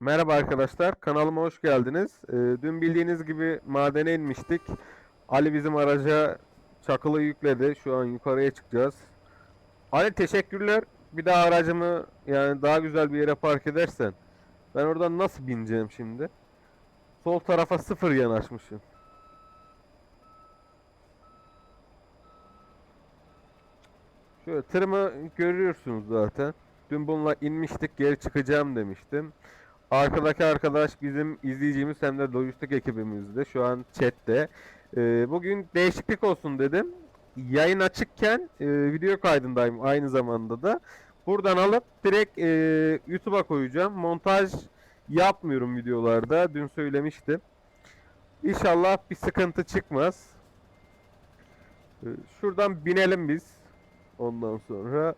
Merhaba arkadaşlar, kanalıma hoş geldiniz. Ee, dün bildiğiniz gibi madene inmiştik. Ali bizim araca çakılı yükledi. Şu an yukarıya çıkacağız. Ali teşekkürler. Bir daha aracımı yani daha güzel bir yere park edersen. Ben oradan nasıl bineceğim şimdi? Sol tarafa sıfır yanaşmışım. Şöyle tırımı görüyorsunuz zaten. Dün bununla inmiştik, geri çıkacağım demiştim. Arkadaki arkadaş bizim izleyicimiz hem de lojistik ekibimizde. Şu an chatte. Ee, bugün değişiklik olsun dedim. Yayın açıkken e, video kaydındayım aynı zamanda da. Buradan alıp direkt e, YouTube'a koyacağım. Montaj yapmıyorum videolarda. Dün söylemiştim. İnşallah bir sıkıntı çıkmaz. Ee, şuradan binelim biz. Ondan sonra.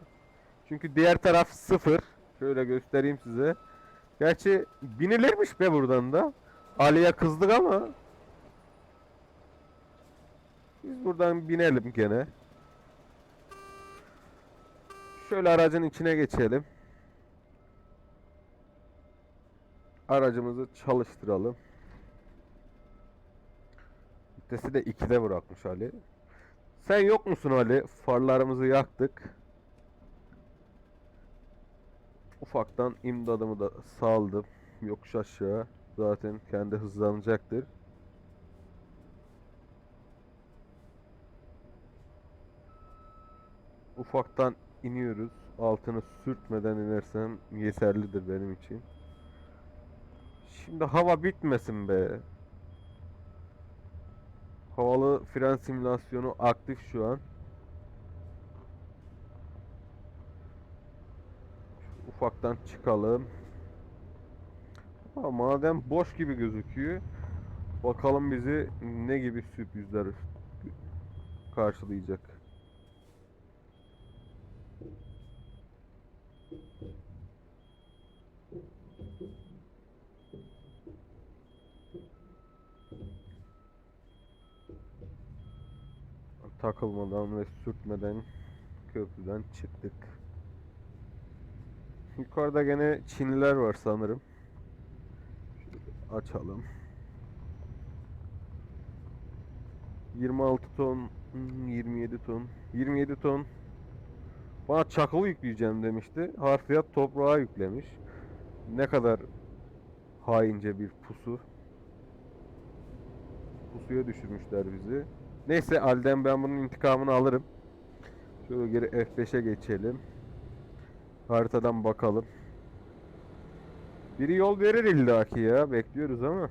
Çünkü diğer taraf sıfır. Şöyle göstereyim size. Gerçi binilirmiş be buradan da. Ali'ye kızdık ama. Biz buradan binelim gene. Şöyle aracın içine geçelim. Aracımızı çalıştıralım. Vitesi de 2'de bırakmış Ali. Sen yok musun Ali? Farlarımızı yaktık. Ufaktan imdadımı da saldım. Yokuş aşağı. Zaten kendi hızlanacaktır. Ufaktan iniyoruz. Altını sürtmeden inersem yeterlidir benim için. Şimdi hava bitmesin be. Havalı fren simülasyonu aktif şu an. Ufaktan çıkalım. Ama madem boş gibi gözüküyor. Bakalım bizi ne gibi sürprizler karşılayacak. Takılmadan ve sürtmeden köprüden çıktık. Yukarıda gene Çinliler var sanırım. Açalım. 26 ton, hmm, 27 ton, 27 ton. Bana çakılı yükleyeceğim demişti. Harfiyat toprağa yüklemiş. Ne kadar haince bir pusu. Pusuya düşürmüşler bizi. Neyse Alden ben bunun intikamını alırım. Şöyle geri F5'e geçelim. Haritadan bakalım. Biri yol verir illaki ya. Bekliyoruz ama.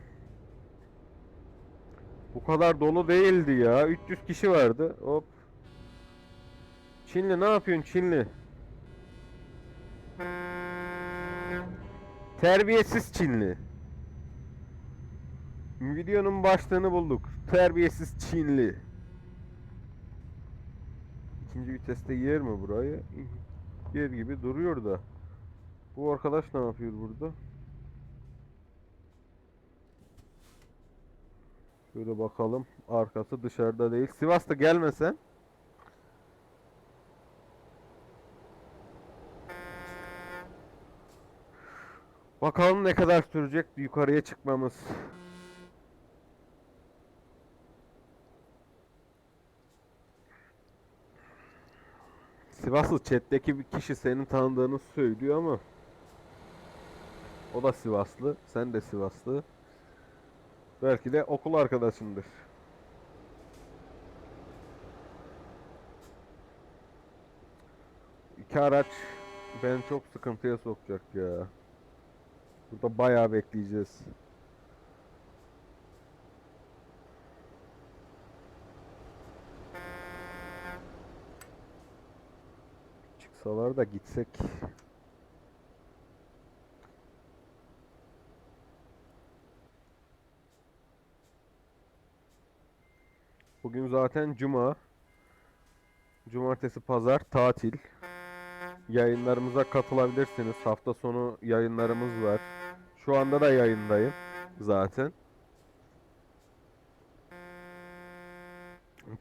Bu kadar dolu değildi ya. 300 kişi vardı. Hop. Çinli ne yapıyorsun Çinli? Terbiyesiz Çinli. Videonun başlığını bulduk. Terbiyesiz Çinli. İkinci viteste yer mi burayı? Yer gibi duruyor da. Bu arkadaş ne yapıyor burada? Şöyle bakalım. Arkası dışarıda değil. Sivas'ta gelmesen. Bakalım ne kadar sürecek yukarıya çıkmamız. Sivaslı chat'teki bir kişi senin tanıdığını söylüyor ama o da Sivaslı, sen de Sivaslı. Belki de okul arkadaşındır. İki araç beni çok sıkıntıya sokacak ya. Burada bayağı bekleyeceğiz. Çıksalar da gitsek. Bugün zaten cuma. Cumartesi, pazar tatil. Yayınlarımıza katılabilirsiniz. Hafta sonu yayınlarımız var. Şu anda da yayındayım zaten.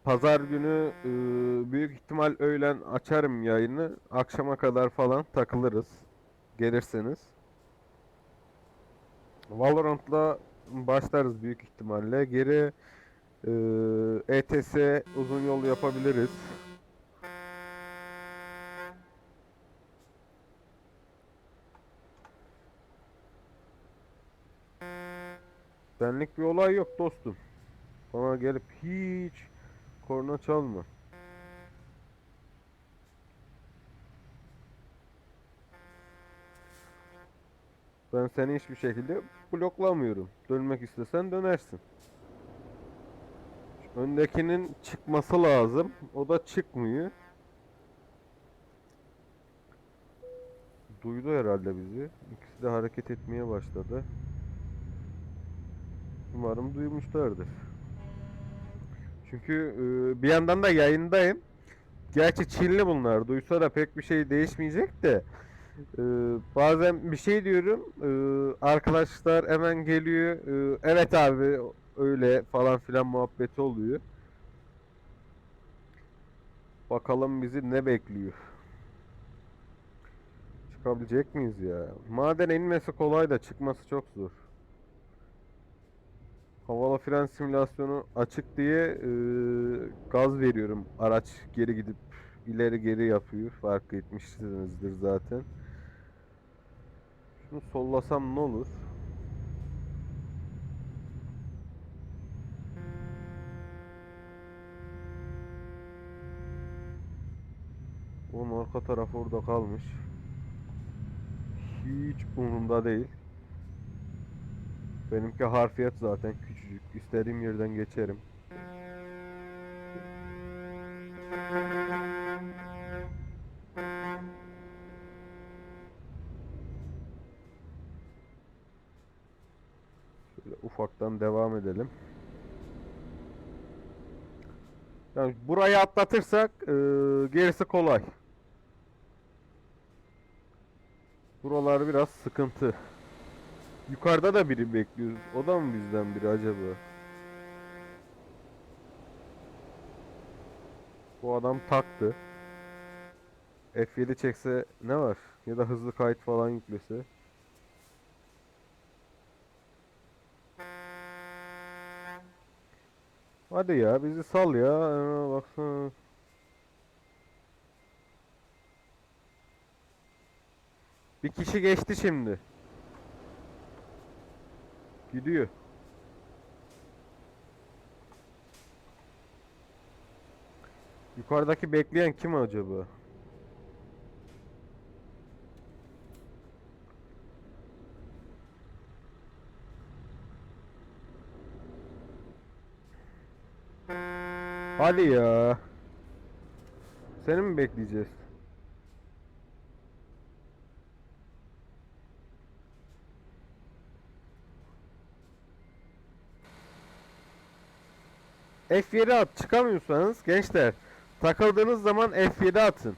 Pazar günü e, büyük ihtimal öğlen açarım yayını. Akşama kadar falan takılırız. Gelirseniz. Valorant'la başlarız büyük ihtimalle. Geri eee ETS uzun yol yapabiliriz. Benlik bir olay yok dostum. Bana gelip hiç korna çalma. Ben seni hiçbir şekilde bloklamıyorum. Dönmek istesen dönersin. Öndekinin çıkması lazım. O da çıkmıyor. Duydu herhalde bizi. İkisi de hareket etmeye başladı. Umarım duymuşlardır. Çünkü e, bir yandan da yayındayım. Gerçi Çinli bunlar. Duysa da pek bir şey değişmeyecek de. e, bazen bir şey diyorum. e, arkadaşlar hemen geliyor. e, evet abi öyle falan filan muhabbeti oluyor. Bakalım bizi ne bekliyor. Çıkabilecek miyiz ya? Maden inmesi kolay da çıkması çok zor. Havalı fren simülasyonu açık diye e, gaz veriyorum. Araç geri gidip ileri geri yapıyor. Fark etmişsinizdir zaten. Şunu sollasam ne olur? Oğlum arka taraf orada kalmış. Hiç umurumda değil. Benimki harfiyat zaten. İstediğim yerden geçerim. Şöyle ufaktan devam edelim. Yani burayı atlatırsak eee, gerisi kolay. Buralar biraz sıkıntı. Yukarıda da biri bekliyoruz. O da mı bizden biri acaba? Bu adam taktı. F7 çekse ne var? Ya da hızlı kayıt falan yüklese. Hadi ya bizi sal ya. Aa, baksana. Bir kişi geçti şimdi. Gidiyor. Yukarıdaki bekleyen kim acaba? Hadi ya. Seni mi bekleyeceğiz? F7 at çıkamıyorsanız gençler takıldığınız zaman F7 atın.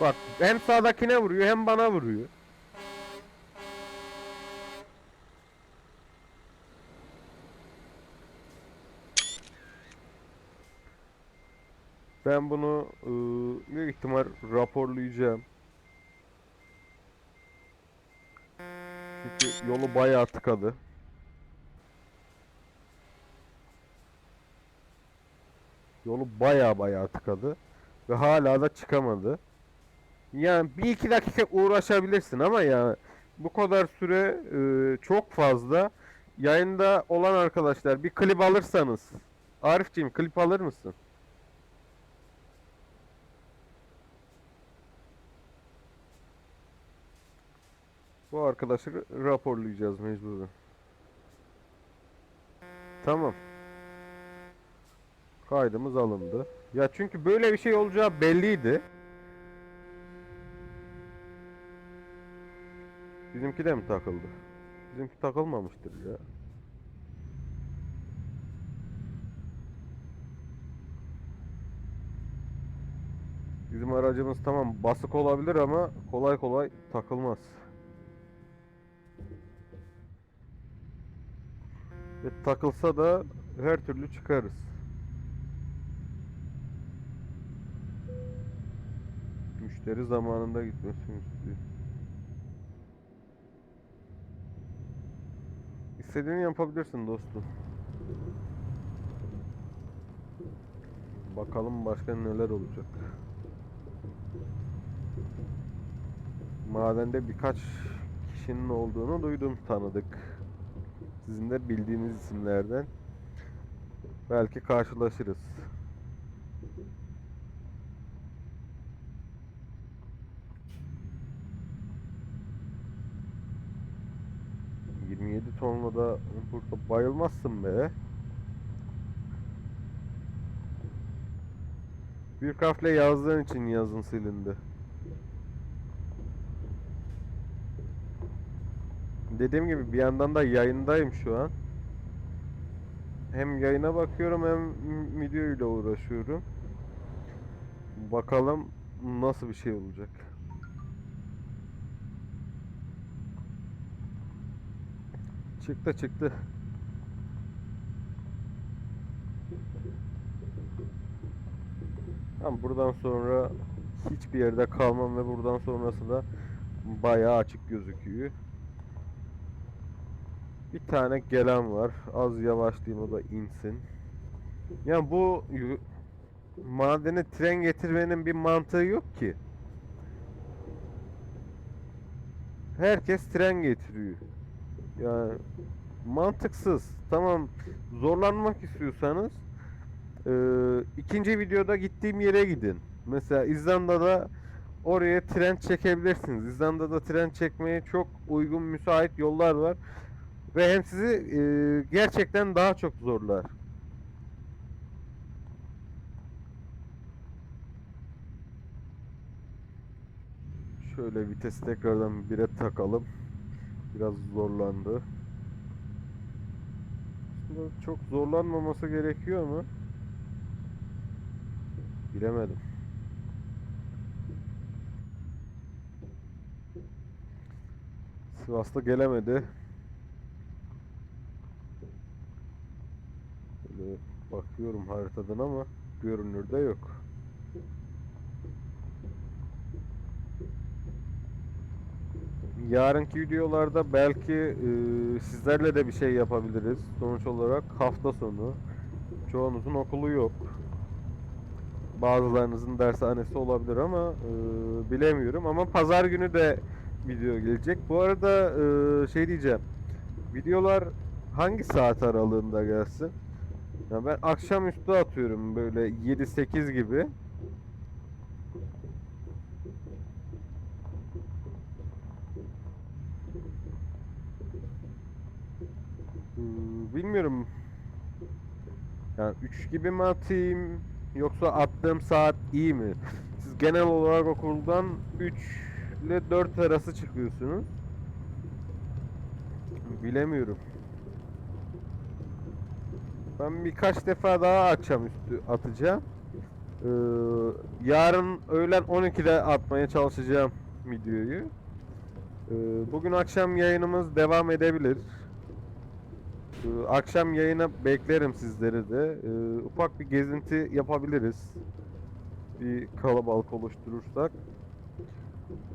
Bak hem sağdakine vuruyor hem bana vuruyor. Ben bunu ıı, büyük ihtimal raporlayacağım. Çünkü yolu bayağı tıkadı. Yolu bayağı bayağı tıkadı. Ve hala da çıkamadı. Yani bir iki dakika uğraşabilirsin ama ya bu kadar süre ıı, çok fazla. Yayında olan arkadaşlar bir klip alırsanız. Arifciğim klip alır mısın? Arkadaşı raporlayacağız mecburen. Tamam. Kaydımız alındı. Ya çünkü böyle bir şey olacağı belliydi. Bizimki de mi takıldı? Bizimki takılmamıştır ya. Bizim aracımız tamam basık olabilir ama kolay kolay takılmaz. Ve takılsa da her türlü çıkarız. Müşteri zamanında gitmesin istiyor. İstediğini yapabilirsin dostum. Bakalım başka neler olacak. Madende birkaç kişinin olduğunu duydum tanıdık. Sizin de bildiğiniz isimlerden. Belki karşılaşırız. ...27 tonla da burada bayılmazsın be. Büyük harfle yazdığın için yazın silindi. Dediğim gibi bir yandan da yayındayım şu an. Hem yayına bakıyorum hem video ile uğraşıyorum. Bakalım nasıl bir şey olacak. Çıktı çıktı. Tamam buradan sonra hiçbir yerde kalmam ve buradan sonrası da bayağı açık gözüküyor. Bir tane gelen var. Az yavaşlayayım o da insin. Ya bu madene tren getirmenin bir mantığı yok ki. Herkes tren getiriyor. Yani mantıksız. Tamam zorlanmak istiyorsanız eee, ikinci videoda gittiğim yere gidin. Mesela İzlanda'da oraya tren çekebilirsiniz. İzlanda'da tren çekmeye çok uygun müsait yollar var. Ve hem sizi e, gerçekten daha çok zorlar. Şöyle vitesi tekrardan bire takalım. Biraz zorlandı. Aslında çok zorlanmaması gerekiyor ama bilemedim. Sivas'ta gelemedi. Böyle bakıyorum haritadan ama görünürde yok. Yarınki videolarda belki e, sizlerle de bir şey yapabiliriz. Sonuç olarak hafta sonu. Çoğunuzun okulu yok. Bazılarınızın dershanesi olabilir ama e, bilemiyorum. Ama pazar günü de video gelecek. Bu arada e, şey diyeceğim. Videolar hangi saat aralığında gelsin? Ya ben akşamüstü atıyorum böyle 7-8 gibi. Ee, bilmiyorum. Yani 3 gibi mi atayım yoksa attığım saat iyi mi? Siz genel olarak okuldan 3 ile 4 arası çıkıyorsunuz. Bilemiyorum. Ben birkaç defa daha akşamüstü atacağım. Ee, yarın öğlen 12'de atmaya çalışacağım videoyu. Ee, bugün akşam yayınımız devam edebilir. Ee, akşam yayına beklerim sizleri de. Ee, ufak bir gezinti yapabiliriz. Bir kalabalık oluşturursak.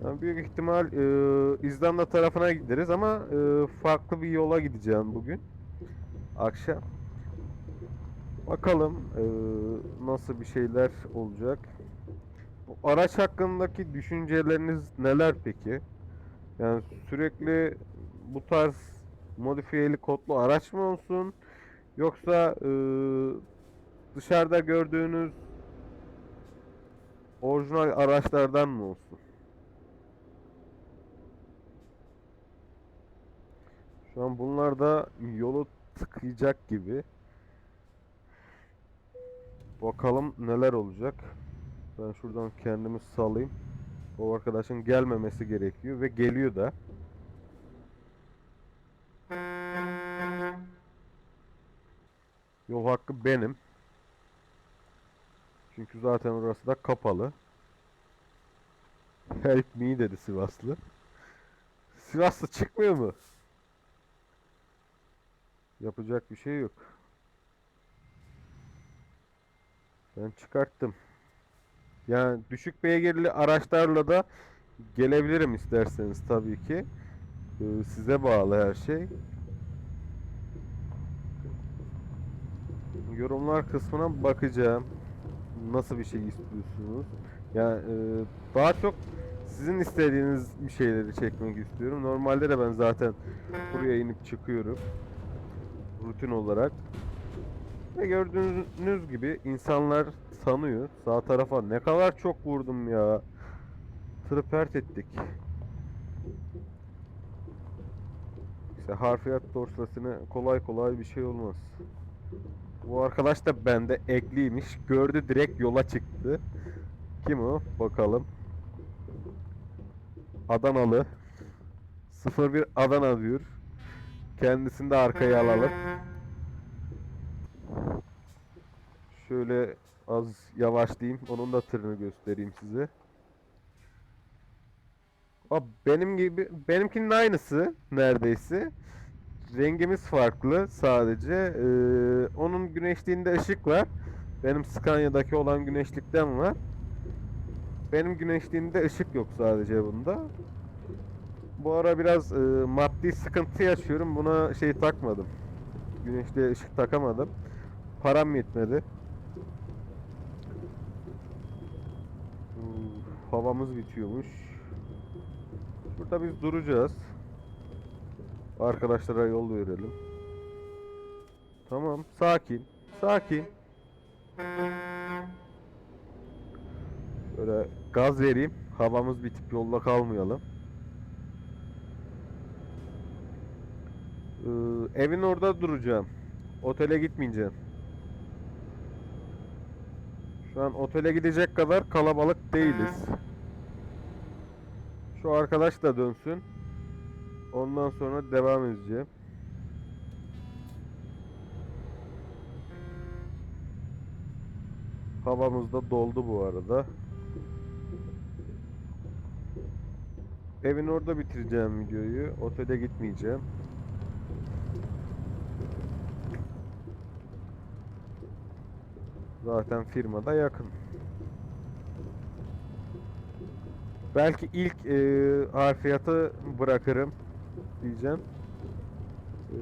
Yani büyük ihtimal e, İzlanda tarafına gideriz ama e, farklı bir yola gideceğim bugün. Akşam. Bakalım eee, nasıl bir şeyler olacak. Bu araç hakkındaki düşünceleriniz neler peki? Yani sürekli bu tarz modifiyeli kodlu araç mı olsun? Yoksa eee, dışarıda gördüğünüz orijinal araçlardan mı olsun? Şu an bunlar da yolu tıkayacak gibi. Bakalım neler olacak. Ben şuradan kendimi salayım. O arkadaşın gelmemesi gerekiyor ve geliyor da. Yol hakkı benim. Çünkü zaten orası da kapalı. Help me dedi Sivaslı. Sivaslı çıkmıyor mu? Yapacak bir şey yok. Ben çıkarttım. Yani düşük beygirli araçlarla da gelebilirim isterseniz tabii ki. Ee, size bağlı her şey. Yorumlar kısmına bakacağım. Nasıl bir şey istiyorsunuz? Yani e, daha çok sizin istediğiniz bir şeyleri çekmek istiyorum. Normalde de ben zaten buraya inip çıkıyorum. Rutin olarak. Ve gördüğünüz gibi insanlar sanıyor. Sağ tarafa ne kadar çok vurdum ya. Tırı pert ettik. İşte harfiyat dorsasına kolay kolay bir şey olmaz. Bu arkadaş da bende ekliymiş. Gördü direkt yola çıktı. Kim o? Bakalım. Adanalı. 01 Adana diyor. Kendisini de arkaya alalım. Şöyle az yavaşlayayım. Onun da tırını göstereyim size. Aa, benim gibi benimkinin aynısı neredeyse. Rengimiz farklı sadece. Ee, onun güneşliğinde ışık var. Benim Scania'daki olan güneşlikten var. Benim güneşliğinde ışık yok sadece bunda. Bu ara biraz e, maddi sıkıntı yaşıyorum. Buna şey takmadım. Güneşli ışık takamadım. Param yetmedi. Uf, havamız bitiyormuş. Burada biz duracağız. Arkadaşlara yol verelim. Tamam, sakin. Sakin. Böyle gaz vereyim. Havamız bitip yolda kalmayalım. Ee, evin orada duracağım. Otele gitmeyeceğim. Şu an otele gidecek kadar kalabalık değiliz. Şu arkadaş da dönsün. Ondan sonra devam edeceğim. Havamız da doldu bu arada. Evin orada bitireceğim videoyu. Otele gitmeyeceğim. Zaten firmada yakın. Belki ilk e, harfiyatı bırakırım diyeceğim. E,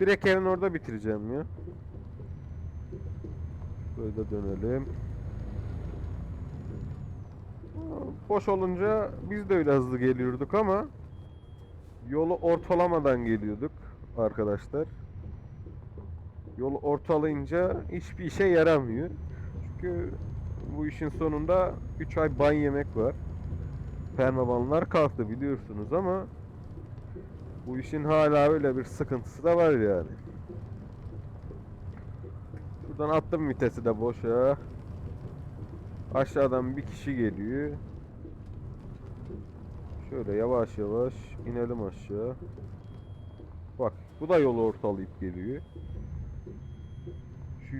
direkt evin orada bitireceğim ya. Böyle de dönelim. Boş olunca biz de öyle hızlı geliyorduk ama yolu ortalamadan geliyorduk arkadaşlar. Yolu ortalayınca hiçbir işe yaramıyor. Çünkü bu işin sonunda 3 ay ban yemek var. Permabanlar kalktı biliyorsunuz ama bu işin hala öyle bir sıkıntısı da var yani. Şuradan attım vitesi de boşa. Aşağıdan bir kişi geliyor. Şöyle yavaş yavaş inelim aşağı. Bak bu da yolu ortalayıp geliyor.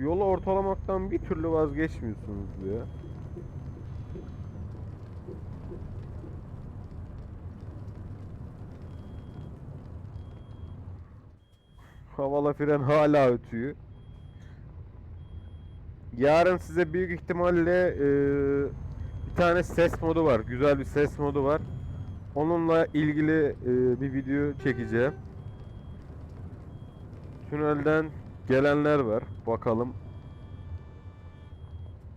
Yolu ortalamaktan bir türlü vazgeçmiyorsunuz ya. Havala fren hala ötüyor. Yarın size büyük ihtimalle eee, bir tane ses modu var. Güzel bir ses modu var. Onunla ilgili eee, bir video çekeceğim. Tünelden gelenler var. Bakalım.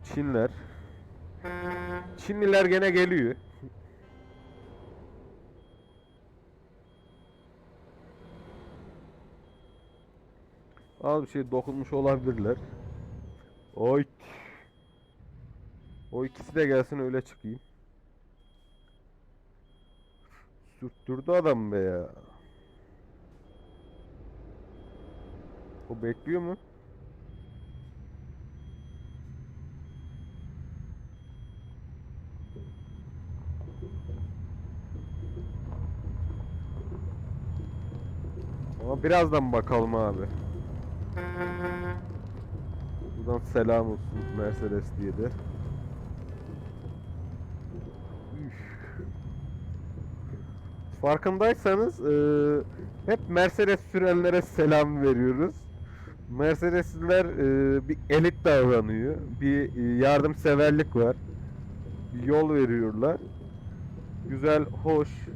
Çinler. Çinliler gene geliyor. Az bir şey dokunmuş olabilirler. Oy. O ikisi de gelsin öyle çıkayım. Sürttürdü adam be ya. O bekliyor mu? Ama birazdan bakalım abi. Buradan selam olsun Mercedes diye de. Farkındaysanız eee, hep Mercedes sürenlere selam veriyoruz. Mercedesliler eee, bir elit davranıyor. Bir eee, yardımseverlik var. yol veriyorlar. Güzel, hoş.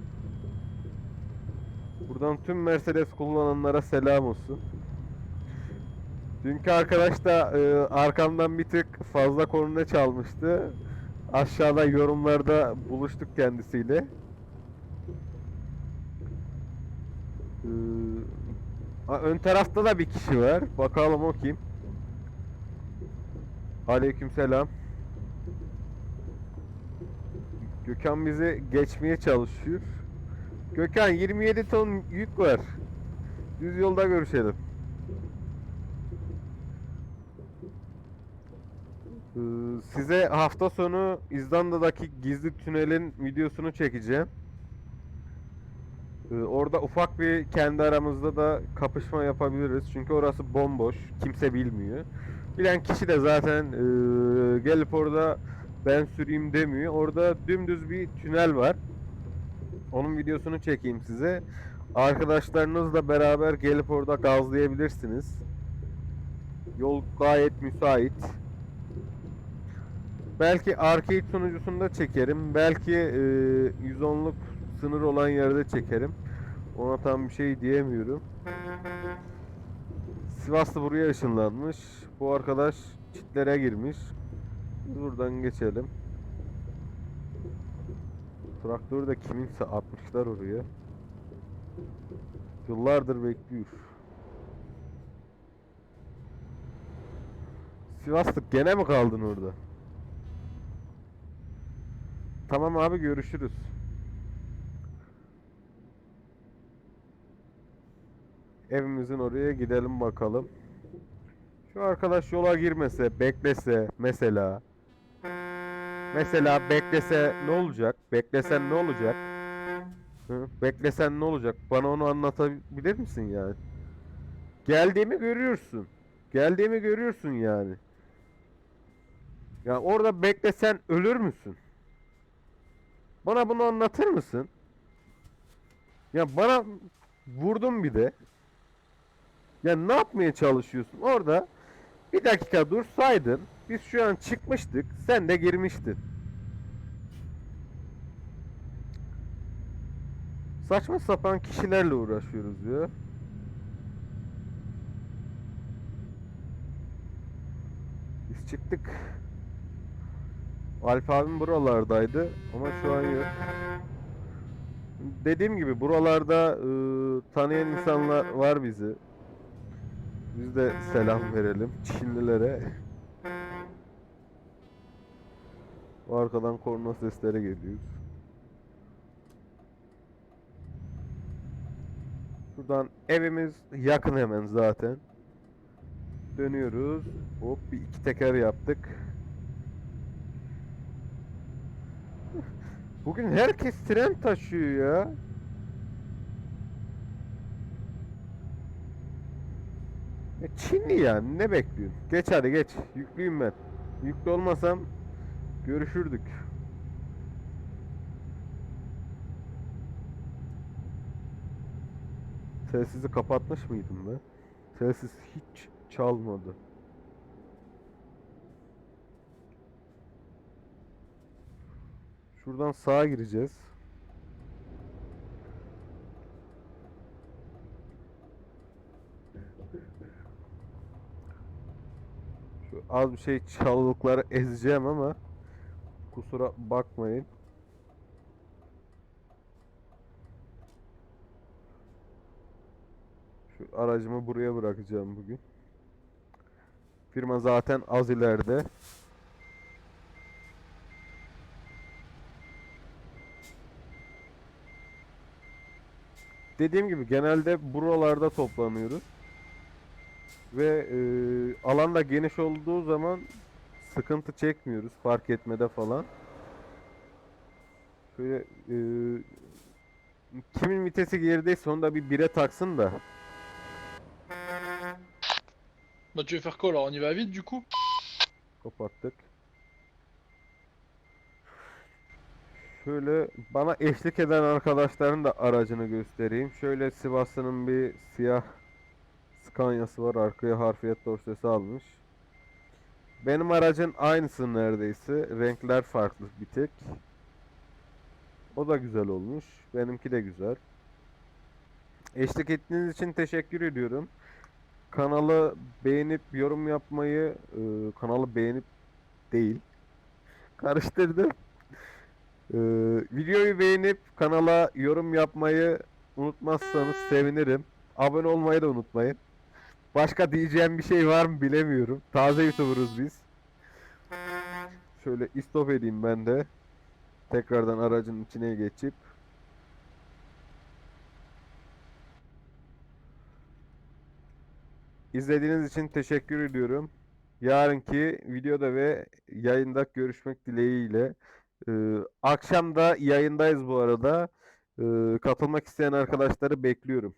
Buradan tüm Mercedes kullananlara selam olsun. Dünkü arkadaş da e, arkamdan bir tık fazla korna çalmıştı. Aşağıda yorumlarda buluştuk kendisiyle. Ee, ha, ön tarafta da bir kişi var. Bakalım o kim? Aleykümselam. Gökhan bizi geçmeye çalışıyor. Gökhan 27 ton yük var. Düz yolda görüşelim. Ee, Size hafta sonu İzlanda'daki gizli tünelin videosunu çekeceğim. Ee, Orada ufak bir kendi aramızda da kapışma yapabiliriz. Çünkü orası bomboş. Kimse bilmiyor. Bilen kişi de zaten ee, gelip orada ben süreyim demiyor. Orada dümdüz bir tünel var. Onun videosunu çekeyim size. Arkadaşlarınızla beraber gelip orada gazlayabilirsiniz. Yol gayet müsait. Belki arcade sunucusunda çekerim. Belki e, 110'luk sınır olan yerde çekerim. Ona tam bir şey diyemiyorum. Sivaslı buraya ışınlanmış. Bu arkadaş çitlere girmiş. Buradan geçelim. Traktörü de kiminse atmışlar oraya. Yıllardır bekliyor. Sivaslı gene mi kaldın orada? Tamam abi görüşürüz. Evimizin oraya gidelim bakalım. Şu arkadaş yola girmese, beklese mesela. Mesela beklese ne olacak? Beklesen ne olacak? Hı? Beklesen ne olacak? Bana onu anlatabilir misin yani? Geldiğimi görüyorsun. Geldiğimi görüyorsun yani. Ya orada beklesen ölür müsün? Bana bunu anlatır mısın? Ya bana vurdun bir de. Ya ne yapmaya çalışıyorsun? Orada bir dakika dursaydın biz şu an çıkmıştık sen de girmiştin. Saçma sapan kişilerle uğraşıyoruz ya. Biz çıktık. Alfa abim buralardaydı ama şu an yok. Dediğim gibi buralarda ıı, tanıyan insanlar var bizi. Biz de selam verelim Çinlilere. O arkadan korna sesleri geliyor. Şuradan evimiz yakın hemen zaten. Dönüyoruz. Hop bir iki teker yaptık. Bugün herkes tren taşıyor ya. E Çinli yani ne bekliyorsun? Geç hadi geç. Yüklüyüm ben. Yüklü olmasam görüşürdük. Telsizi kapatmış mıydım ben? Telsiz hiç çalmadı. Şuradan sağa gireceğiz. Şu az bir şey çalılıkları ezeceğim ama kusura bakmayın. Şu aracımı buraya bırakacağım bugün. Firma zaten az ileride. Dediğim gibi genelde buralarda toplanıyoruz. Ve e, alan da geniş olduğu zaman sıkıntı çekmiyoruz fark etmede falan. Şöyle e, kimin vitesi gerideyse onu da bir bire taksın da. Bah tu veux faire quoi alors On y va vite du coup Kapattık. Şöyle bana eşlik eden arkadaşların da aracını göstereyim. Şöyle Sivas'ın bir siyah Scania'sı var. Arkaya harfiyat dorsesi almış. Benim aracın aynısı neredeyse. Renkler farklı bir tek. O da güzel olmuş. Benimki de güzel. Eşlik ettiğiniz için teşekkür ediyorum. Kanalı beğenip yorum yapmayı, e, kanalı beğenip değil. Karıştırdım. E, videoyu beğenip kanala yorum yapmayı unutmazsanız sevinirim. Abone olmayı da unutmayın. Başka diyeceğim bir şey var mı bilemiyorum. Taze YouTuber'ız biz. Şöyle istop edeyim ben de. Tekrardan aracın içine geçip. İzlediğiniz için teşekkür ediyorum. Yarınki videoda ve yayında görüşmek dileğiyle. Ee, akşam da yayındayız bu arada. Ee, katılmak isteyen arkadaşları bekliyorum.